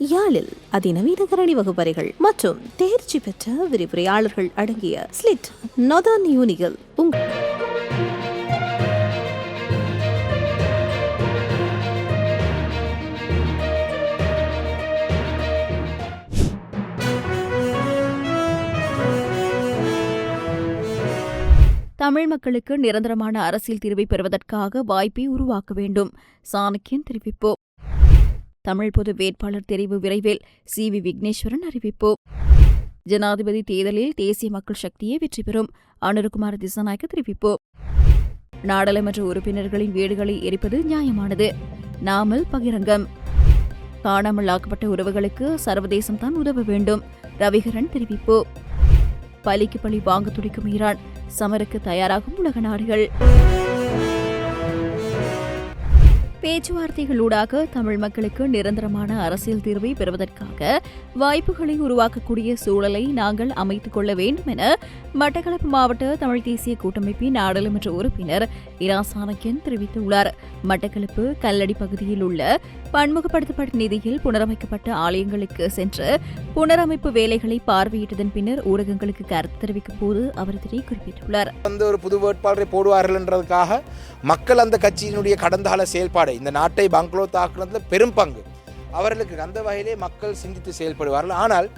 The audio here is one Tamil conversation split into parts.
யாழில் அதிநவீன கரணி வகுப்பறைகள் மற்றும் தேர்ச்சி பெற்ற விரிவுரையாளர்கள் அடங்கிய ஸ்லிட் நொதான் யூனிகள் உங்கள் தமிழ் மக்களுக்கு நிரந்தரமான அரசியல் தீர்வை பெறுவதற்காக வாய்ப்பை உருவாக்க வேண்டும். சாணக்கியன் தெரிவிப்பு. தமிழ் பொது வேட்பாளர் தெரிவு விரைவில் சி வி விக்னேஸ்வரன் அறிவிப்பு. ஜனாதிபதி தேர்தலில் தேசிய மக்கள் சக்தியே வெற்றி பெறும் அனுருகுமார் திசாநாயக்க தெரிவிப்பு. நாடாளுமன்ற உறுப்பினர்களின் வீடுகளை எரிப்பது நியாயமானது நாமல் பகிரங்கம். காணாமல் ஆக்கப்பட்ட உறவுகளுக்கு சர்வதேசம் தான் உதவ வேண்டும் ரவிகரன் தெரிவிப்பு. பலிக்கு பலி வாங்க துடிக்கும் ஈரான் சமருக்கு தயாராகும் உலக நாடுகள். பேச்சுவார்த்தைகளூடாக தமிழ் மக்களுக்கு நிரந்தரமான அரசியல் தீர்வை பெறுவதற்காக வாய்ப்புகளை உருவாக்கக்கூடிய சூழலை நாங்கள் அமைத்துக் கொள்ள வேண்டும் என மட்டக்களப்பு மாவட்ட தமிழ் தேசிய கூட்டமைப்பின் நாடாளுமன்ற உறுப்பினர் இரா சாணக்கியன் தெரிவித்துள்ளார். மட்டக்களப்பு கல்லடி பகுதியில் உள்ள பன்முகப்படுத்தப்பட்ட நிதியில் புனரமைக்கப்பட்ட ஆலயங்களுக்கு சென்று புனரமைப்பு வேலைகளை பார்வையிட்டதன் பின்னர் ஊடகங்களுக்கு கருத்து தெரிவிக்கும் போது அவர் இதனை குறிப்பிட்டுள்ளார். வந்து ஒரு புது வேட்பாளரை போடுவார்கள் என்றதுக்காக மக்கள் அந்த கட்சியினுடைய கடந்த கால செயல்பாடு இந்த நாட்டை பங்களோ தாக்குனதில் பெரும் பங்கு. அவர்களுக்கு அந்த வகையிலே மக்கள் சிந்தித்து செயல்படுவார்கள். ஆனால்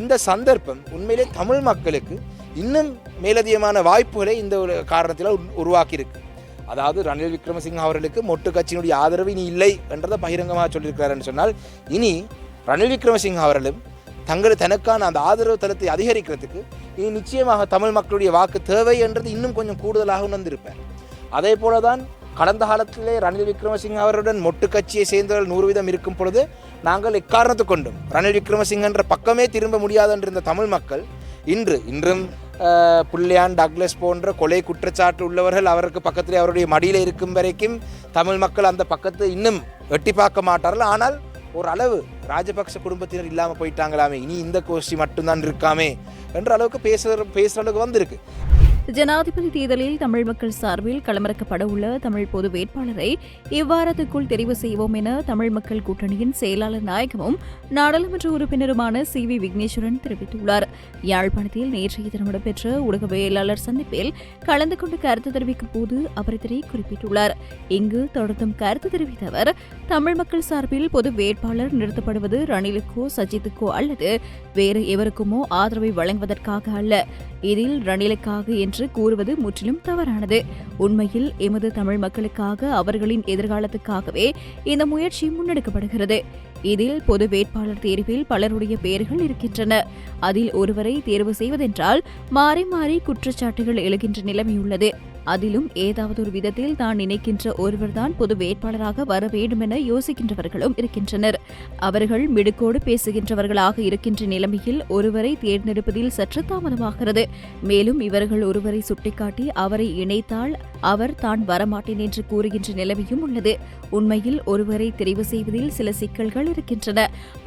இந்த சந்தர்ப்பம் உண்மையிலே தமிழ் மக்களுக்கு இன்னும் மேலதிகமான வாய்ப்புகளை இந்த ஒரு காரணத்தில் உருவாக்கியிருக்கு. அதாவது ரணில் விக்ரமசிங்க அவர்களுக்கு மொட்டு கட்சியினுடைய ஆதரவு இனி இல்லை என்றதை பகிரங்கமாக சொல்லியிருக்கிறாருன்னு சொன்னால் இனி ரணில் விக்ரமசிங்க அவர்களும் தங்கள் தனக்கான அந்த ஆதரவு தளத்தை அதிகரிக்கிறதுக்கு இனி நிச்சயமாக தமிழ் மக்களுடைய வாக்கு தேவை என்றது இன்னும் கொஞ்சம் கூடுதலாக உணர்ந்திருப்பார். அதே போல தான் கடந்த காலத்திலே ரணில் விக்ரமசிங்க அவருடன் மொட்டு கட்சியை சேர்ந்தவர்கள் நூறு வீதம் இருக்கும் பொழுது நாங்கள் எக்காரணத்து கொண்டும் ரணில் விக்ரமசிங்க என்ற பக்கமே திரும்ப முடியாது என்றிருந்த தமிழ் மக்கள் இன்று இன்றும் புள்ளியான் டக்ளஸ் போன்ற கொலை குற்றச்சாட்டு உள்ளவர்கள் அவருக்கு பக்கத்தில் அவருடைய மடியில் இருக்கும் வரைக்கும் தமிழ் மக்கள் அந்த பக்கத்தை இன்னும் எட்டி பார்க்க மாட்டார்கள். ஆனால் ஒரு அளவு ராஜபக்ச குடும்பத்தினர் இல்லாமல் போயிட்டாங்களாமே. இனி இந்த கோஷ்டி மட்டும்தான் இருக்காமே என்ற அளவுக்கு பேசுகிற பேசுகிற அளவுக்கு வந்திருக்கு. ஜனாதிபதி தேர்தலில் தமிழ் மக்கள் சார்பில் களமிறக்கப்பட உள்ள தமிழ் பொது வேட்பாளரை இவ்வாரத்துக்குள் தெரிவு செய்வோம் என தமிழ் மக்கள் கூட்டணியின் செயலாளர் நாயகமும் நாடாளுமன்ற உறுப்பினருமான சி வி விக்னேஸ்வரன் தெரிவித்துள்ளார். யாழ்ப்பாணத்தில் நேற்றைய தினம் இடம்பெற்ற ஊடகவியலாளர் சந்திப்பில் கலந்து கொண்டு கருத்து தெரிவிக்கும் போது அவர் இதனை குறிப்பிட்டுள்ளார். இங்கு தொடர்ந்தும் கருத்து தெரிவித்த அவர் தமிழ் மக்கள் சார்பில் பொது வேட்பாளர் நிறுத்தப்படுவது ரணிலுக்கோ சஜித்துக்கோ அல்லது வேறு எவருக்குமோ ஆதரவை வழங்குவதற்காக அல்ல. இதில் ரணிலுக்காக என்று கூறுவது முற்றிலும் தவறானது. உண்மையில் எமது தமிழ் மக்களுக்காக அவர்களின் எதிர்காலத்துக்காகவே இந்த முயற்சி முன்னெடுக்கப்படுகிறது. இதில் பொது வேட்பாளர் தேர்வில் பலருடைய பெயர்கள் இருக்கின்றன. அதில் ஒருவரை தேர்வு செய்வதென்றால் மாறி மாறி குற்றச்சாட்டுகள் எழுகின்ற நிலைமையுள்ளது அதிலும் ஏதாவது ஒரு விதத்தில் தான் நினைக்கின்ற ஒருவர்தான் பொது வேட்பாளராக வர வேண்டுமென யோசிக்கின்றவர்களும் இருக்கின்றனர். அவர்கள் மிடுக்கோடு பேசுகின்றவர்களாக இருக்கின்ற நிலைமையில் ஒருவரை தேர்ந்தெடுப்பதில் சற்று தாமதமாகிறது. மேலும் இவர்கள் ஒருவரை சுட்டிக்காட்டி அவரை இணைத்தால் அவர் தான் வரமாட்டேன் என்று கூறுகின்ற நிலைமையும் உள்ளது. உண்மையில் ஒருவரை தெரிவு செய்வதில் சில சிக்கல்கள் இருக்கின்றன.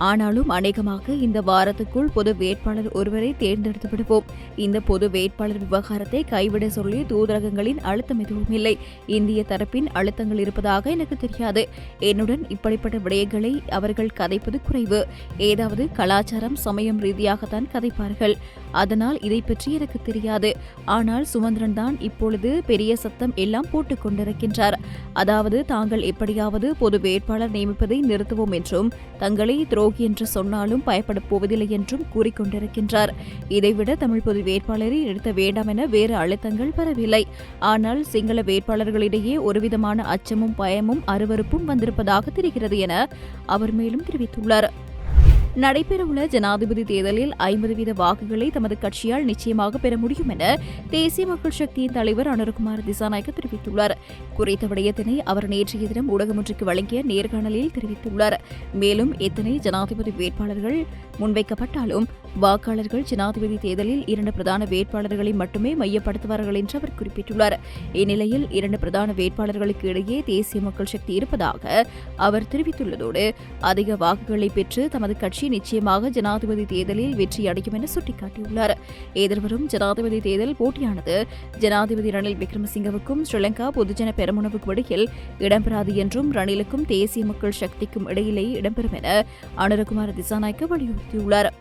ஆனாலும் அநேகமாக இந்த வாரத்துக்குள் பொது வேட்பாளர் ஒருவரை தேர்ந்தெடுத்து விடுவோம் இந்த பொது வேட்பாளர் விவகாரத்தை கைவிட சொல்லி தூதரகங்களில் தரப்பின் அழுத்தம் எதுவும் இல்லை. இந்திய தரப்பின் அழுத்தங்கள் இருப்பதாக எனக்கு தெரியாது. என்னுடன் இப்படிப்பட்ட விடயங்களை அவர்கள் கதைப்பது குறைவு. ஏதாவது கலாச்சாரம் சமயம் ரீதியாகத்தான் கதைப்பார்கள். அதனால் இதை பற்றி எனக்கு தெரியாது. ஆனால் சுமந்திரன் தான் இப்பொழுது பெரிய சத்தம் எல்லாம் போட்டுக் கொண்டிருக்கின்றார். அதாவது தாங்கள் எப்படியாவது பொது வேட்பாளர் நியமிப்பதை நிறுத்துவோம் என்றும் தங்களை துரோகி என்று சொன்னாலும் பயப்படப் போவதில்லை என்றும் கூறிக்கொண்டிருக்கின்றார் இதைவிட தமிழ் பொது வேட்பாளரை நிறுத்த வேண்டாம் என வேறு அழுத்தங்கள் வரவில்லை. ஆனால் சிங்கள வேட்பாளர்களிடையே ஒருவிதமான அச்சமும் பயமும் அருவருப்பும் வந்திருப்பதாக தெரிகிறது என அவர் மேலும் தெரிவித்துள்ளார். நடைபெறவுள்ள ஜனாதிபதி தேர்தலில் ஐம்பது வீத வாக்குகளை தமது கட்சியால் நிச்சயமாக பெற முடியும் என தேசிய மக்கள் சக்தியின் தலைவர் அனுர்குமார் திசாநாயக்க தெரிவித்துள்ளார். குறித்த விடயத்தினை அவர் நேற்றைய தினம் ஊடகம் ஒன்றுக்கு வழங்கிய நேர்காணலில் தெரிவித்துள்ளார். மேலும் எத்தனை ஜனாதிபதி வேட்பாளர்கள் முன்வைக்கப்பட்டாலும் வாக்காளர்கள் ஜனாதிபதி தேர்தலில் இரண்டு பிரதான வேட்பாளர்களை மட்டுமே மையப்படுத்துவார்கள் என்று அவர் குறிப்பிட்டுள்ளார். இந்நிலையில் இரண்டு பிரதான வேட்பாளர்களுக்கு இடையே தேசிய மக்கள் சக்தி இருப்பதாக அவர் தெரிவித்துள்ளதோடு அதிக வாக்குகளை பெற்று தமது கட்சி நிச்சயமாக ஜனாதிபதி தேர்தலில் வெற்றியடையும் என சுட்டிக்காட்டியுள்ளார். எதிர்வரும் ஜனாதிபதி தேர்தல் போட்டியானது ஜனாதிபதி ரணில் விக்ரமசிங்கவுக்கும் ஸ்ரீலங்கா பொதுஜன பெரமுனவுக்கும் இடையில் இடம்பெறாது என்றும் ரணிலுக்கும் தேசிய மக்கள் சக்திக்கும் இடையிலேயே இடம்பெறும் என அனுரகுமார் திசாநாயக்க வலியுறுத்தியுள்ளார்.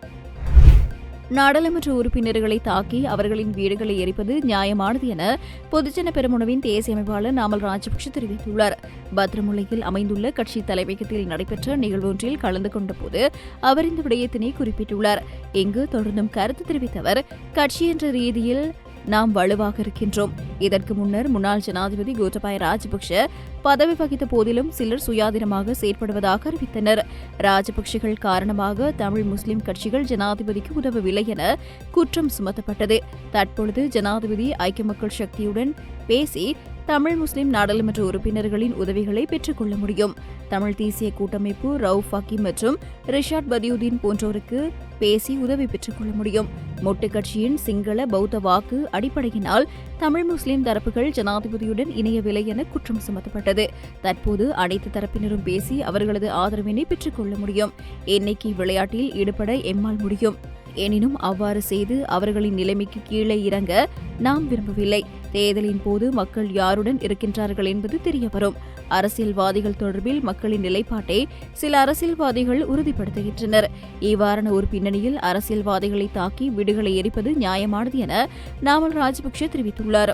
நாடாளுமன்ற உறுப்பினர்களை தாக்கி அவர்களின் வீடுகளை எரிப்பது நியாயமானது என பொதுஜன பெரமுனவின் தேசிய அமைப்பாளர் நாமல் ராஜபக்ஷ தெரிவித்துள்ளார். பத்ரமுலையில் அமைந்துள்ள கட்சி தலைமையகத்தில் நடைபெற்ற நிகழ்வொன்றில் கலந்து கொண்டபோது அவர் இந்த விடயத்தினை குறிப்பிட்டுள்ளார். இங்கு தொடர்ந்தும் கருத்து தெரிவித்த அவர் கட்சி என்ற ரீதியில் நாம் வலுவாக இருக்கின்றோம். இதற்கு முன்னர் முன்னாள் ஜனாதிபதி கோட்டபாய ராஜபக்ஷ பதவி வகித்த போதிலும் சிலர் சுயாதீனமாக செயற்படுவதாக அறிவித்தனர். ராஜபக்ஷகள் காரணமாக தமிழ் முஸ்லிம் கட்சிகள் ஜனாதிபதிக்கு உதவவில்லை என குற்றம் சுமத்தப்பட்டது. தற்பொழுது ஜனாதிபதி ஐக்கிய மக்கள் சக்தியுடன் பேசி தமிழ் முஸ்லிம் நாடாளுமன்ற உறுப்பினர்களின் உதவிகளை பெற்றுக்கொள்ள முடியும். தமிழ் தேசிய கூட்டமைப்பு ரவுஃப் ஹக்கீம் மற்றும் ரிஷாட் பதியுதீன் போன்றோருக்கு பேசி உதவி பெற்றுக்கொள்ள முடியும். மொட்டு கட்சியின் சிங்கள பௌத்த வாக்கு அடிப்படையினால் தமிழ் முஸ்லிம் தரப்புகள் ஜனாதிபதியுடன் இணையவில்லை என குற்றம் சுமத்தப்பட்டது. தற்போது அனைத்து தரப்பினரும் பேசி அவர்களது ஆதரவினை பெற்றுக்கொள்ள முடியும். எண்ணிக்கை விளையாட்டில் ஈடுபட எம்மால் முடியும். எனினும் அவ்வாறு செய்து அவர்களின் நிலைமைக்கு கீழே இறங்க நாம் விரும்பவில்லை. தேர்தலின் போது மக்கள் யாருடன் இருக்கின்றார்கள் என்பது தெரியவரும். அரசியல்வாதிகள் தொடர்பில் மக்களின் நிலைப்பாட்டை சில அரசியல்வாதிகள் உறுதிப்படுத்துகின்றனர். இவ்வாறான ஒரு பின்னணியில் அரசியல்வாதிகளை தாக்கி வீடுகளை எரிப்பது நியாயமானது என நாமல் ராஜபக்ஷ தெரிவித்துள்ளார்.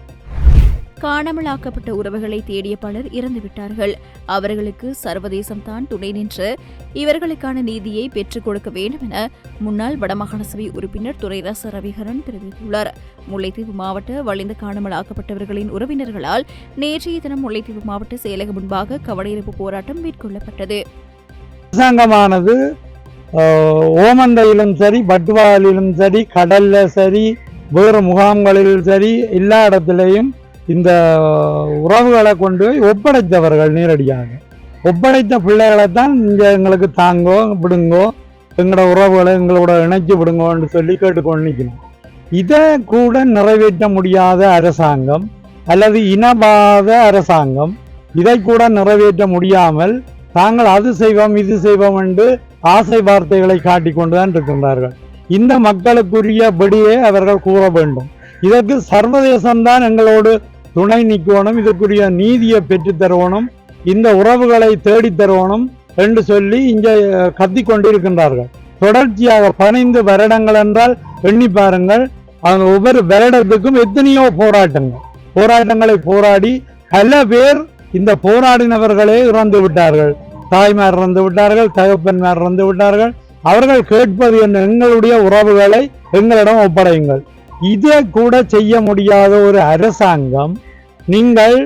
காணாமலாக்கப்பட்ட உறவுகளை தேடிய பலர் இறந்துவிட்டார்கள் அவர்களுக்கு சர்வதேசம் தான் துணை நின்று இவர்களுக்கான நீதியை பெற்றுக் கொடுக்க வேண்டும் என முன்னாள் வடமாகாண சபை உறுப்பினர் துரைராச ரவிகரன் தெரிவித்துள்ளார். முல்லைத்தீவு மாவட்ட வலிந்து காணாமலாக்கப்பட்டவர்களின் உறவினர்களால் நேற்றைய தினம் முல்லைத்தீவு மாவட்ட செயலகம் முன்பாக கவனஈர்ப்பு போராட்டம் மேற்கொள்ளப்பட்டது. அரசாங்கமானது ஓமந்தையிலும் சரி பட்வாலிலும் சரி கடல்ல சரி வேறு முகாம்களிலும் சரி எல்லா இடத்துலையும் இந்த உறவுகளை கொண்டு போய் ஒப்படைத்தவர்கள் நேரடியாக. ஒப்படைத்த பிள்ளைகளை தான் இங்கே எங்களுக்கு தாங்கோ விடுங்கோ எங்களோட உறவுகளை எங்களோட இணைச்சு விடுங்கோன்னு சொல்லி கேட்டுக்கொண்டு நிற்கணும் இதை கூட நிறைவேற்ற முடியாத அரசாங்கம் அல்லது இனவாத அரசாங்கம் இதை கூட நிறைவேற்ற முடியாமல் தாங்கள் அது செய்வோம் இது செய்வோம் என்று ஆசை வார்த்தைகளை காட்டிக் கொண்டுதான் இருக்கின்றார்கள். இந்த மக்களுக்குரிய படியே அவர்கள் கூற வேண்டும். இதற்கு சர்வதேசம்தான் எங்களோடு துணை நிற்கணும் இதற்குரிய நீதியை பெற்றுத் தருவணும் இந்த உறவுகளை தேடித் தருவணும் என்று சொல்லி இங்கே கத்தி கொண்டிருக்கின்றார்கள். தொடர்ச்சியாக பதினைந்து வருடங்கள் என்றால் எண்ணி பாருங்கள் அந்த ஒவ்வொரு வருடத்துக்கும் எத்தனையோ போராட்டங்கள். போராட்டங்களை போராடி பல பேர் இந்த போராடினவர்களே இறந்து விட்டார்கள். தாய்மார் இறந்து விட்டார்கள் தகப்பன்மார் இறந்து விட்டார்கள். அவர்கள் கேட்பது என்ன? எங்களுடைய உறவுகளை எங்களிடம் ஒப்படையுங்கள். இதை கூட செய்ய முடியாத ஒரு அரசாங்கம் நீங்கள்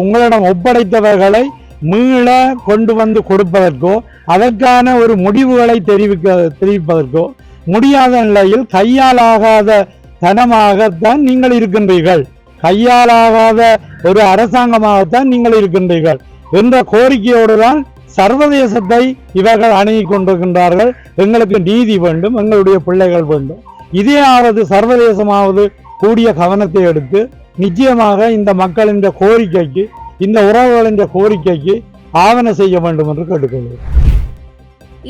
உங்களிடம் ஒப்படைத்தவர்களை மீள கொண்டு வந்து கொடுப்பதற்கோ அதற்கான ஒரு முடிவுகளை தெரிவிக்க தெரிவிப்பதற்கோ முடியாத நிலையில் கையாலாகாத தனமாகத்தான் நீங்கள் இருக்கின்றீர்கள். கையாலாகாத ஒரு அரசாங்கமாகத்தான் நீங்கள் இருக்கின்றீர்கள் என்ற கோரிக்கையோடு தான் சர்வதேசத்தை இவர்கள் அணுகி கொண்டிருக்கின்றார்கள். எங்களுக்கு நீதி வேண்டும் எங்களுடைய பிள்ளைகள் வேண்டும். இதையாவது சர்வதேசமாவது கூடிய கவனத்தை எடுத்து நிச்சயமாக இந்த மக்களின் கோரிக்கைக்கு இந்த உறவுகளின் கோரிக்கைக்கு ஆவண செய்ய வேண்டும் என்று கேட்டுக்கொள்கிறேன்.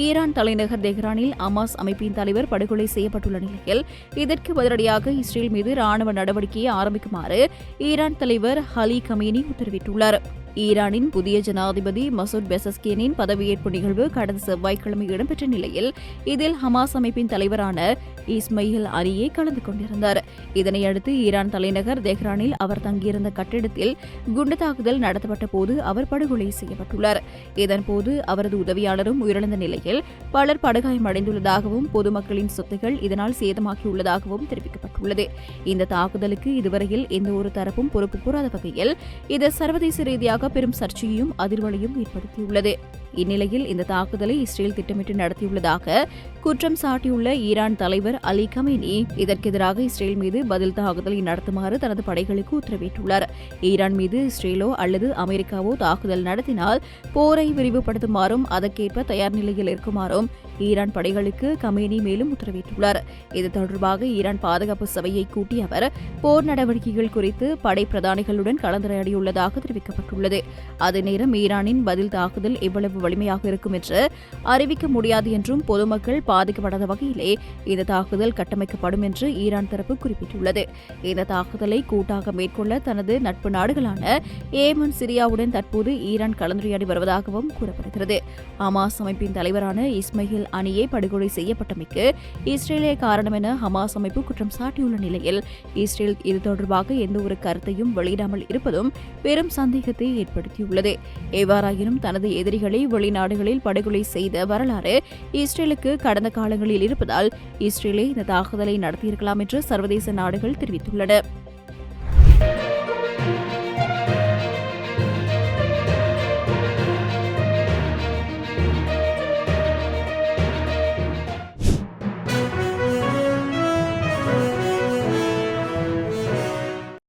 ஈரான் தலைநகர் தெஹ்ரானில் அமாஸ் அமைப்பின் தலைவர் படுகொலை செய்யப்பட்டுள்ள நிலையில் இதற்கு பதிலடியாக இஸ்ரேல் மீது ராணுவ நடவடிக்கையை ஆரம்பிக்குமாறு ஈரான் தலைவர் ஹலி கமேனி உத்தரவிட்டுள்ளார். ஈரானின் புதிய ஜனாதிபதி மசூத் பெசஸ்கேனின் பதவியேற்பு நிகழ்வு கடந்த செவ்வாய்க்கிழமை இடம்பெற்ற நிலையில் இதில் ஹமாஸ் அமைப்பின் தலைவரான இஸ்மையில் அரியே கலந்து கொண்டிருந்தார். இதனையடுத்து ஈரான் தலைநகர் தெஹ்ரானில் அவர் தங்கியிருந்த கட்டிடத்தில் குண்டு தாக்குதல் நடத்தப்பட்ட போது அவர் படுகொலை செய்யப்பட்டுள்ளார். இதன்போது அவரது உதவியாளரும் உயிரிழந்த நிலையில் பலர் படுகாயமடைந்துள்ளதாகவும் பொதுமக்களின் சொத்துகள் இதனால் சேதமாகியுள்ளதாகவும் தெரிவிக்கப்பட்டுள்ளது. இந்த தாக்குதலுக்கு இதுவரையில் எந்த ஒரு தரப்பும் பொறுப்பு கூறாத வகையில் இது சர்வதேச ரீதியாக பெரும் சர்ச்சையையும் அதிர்வலையும் ஏற்படுத்தியுள்ளது. இந்நிலையில் இந்த தாக்குதலை இஸ்ரேல் திட்டமிட்டு நடத்தியுள்ளதாக குற்றம் சாட்டியுள்ள ஈரான் தலைவர் அலி கமேனி. இதற்கெதிராக இஸ்ரேல் மீது பதில் தாக்குதலை நடத்துமாறு தனது படைகளுக்கு உத்தரவிட்டுள்ளார். ஈரான் மீது இஸ்ரேலோ அல்லது அமெரிக்காவோ தாக்குதல் நடத்தினால் போரை விரிவுபடுத்துமாறும் அதற்கேற்ப தயார் நிலையில் இருக்குமாறும் ஈரான் படைகளுக்கு கமேனி மேலும் உத்தரவிட்டுள்ளார். இது தொடர்பாக ஈரான் பாதுகாப்பு சபையை கூட்டிய அவர் போர் நடவடிக்கைகள் குறித்து படை பிரதானிகளுடன் கலந்துரையாடியுள்ளதாக தெரிவிக்கப்பட்டுள்ளது. அதே நேரம் ஈரானின் பதில் தாக்குதல் எவ்வளவு வலிமையாக இருக்கும் என்று அறிவிக்க முடியாது என்றும் பொதுமக்கள் பாதிக்கப்படாத வகையிலே இந்த தாக்குதல் கட்டமைக்கப்படும் என்று ஈரான் தரப்பு குறிப்பிட்டுள்ளது. இந்த தாக்குதலை கூட்டாக மேற்கொள்ள தனது நட்பு நாடுகளான ஏமன் சிரியாவுடன் தற்போது ஈரான் கலந்துரையாடி வருவதாகவும் கூறப்படுகிறது. ஹமாஸ் அமைப்பின் தலைவரான இஸ்மையில் அணியை படுகொலை செய்யப்பட்டமைக்கு இஸ்ரேலே காரணம் என ஹமாஸ் அமைப்பு குற்றம் சாட்டியுள்ள நிலையில் இஸ்ரேல் இது தொடர்பாக எந்த ஒரு கருத்தையும் வெளியிடாமல் இருப்பதும் பெரும் சந்தேகத்தை ஏற்படுத்தியுள்ளது. எவ்வாறாயினும் தனது எதிரிகளை வெளிநாடுகளில் படுகொலை செய்த வரலாறு இஸ்ரேலுக்கு கடந்த காலங்களில் இருப்பதால் இஸ்ரேலே இந்த தாக்குதலை நடத்தியிருக்கலாம் என்று சர்வதேச நாடுகள் தெரிவித்துள்ளன.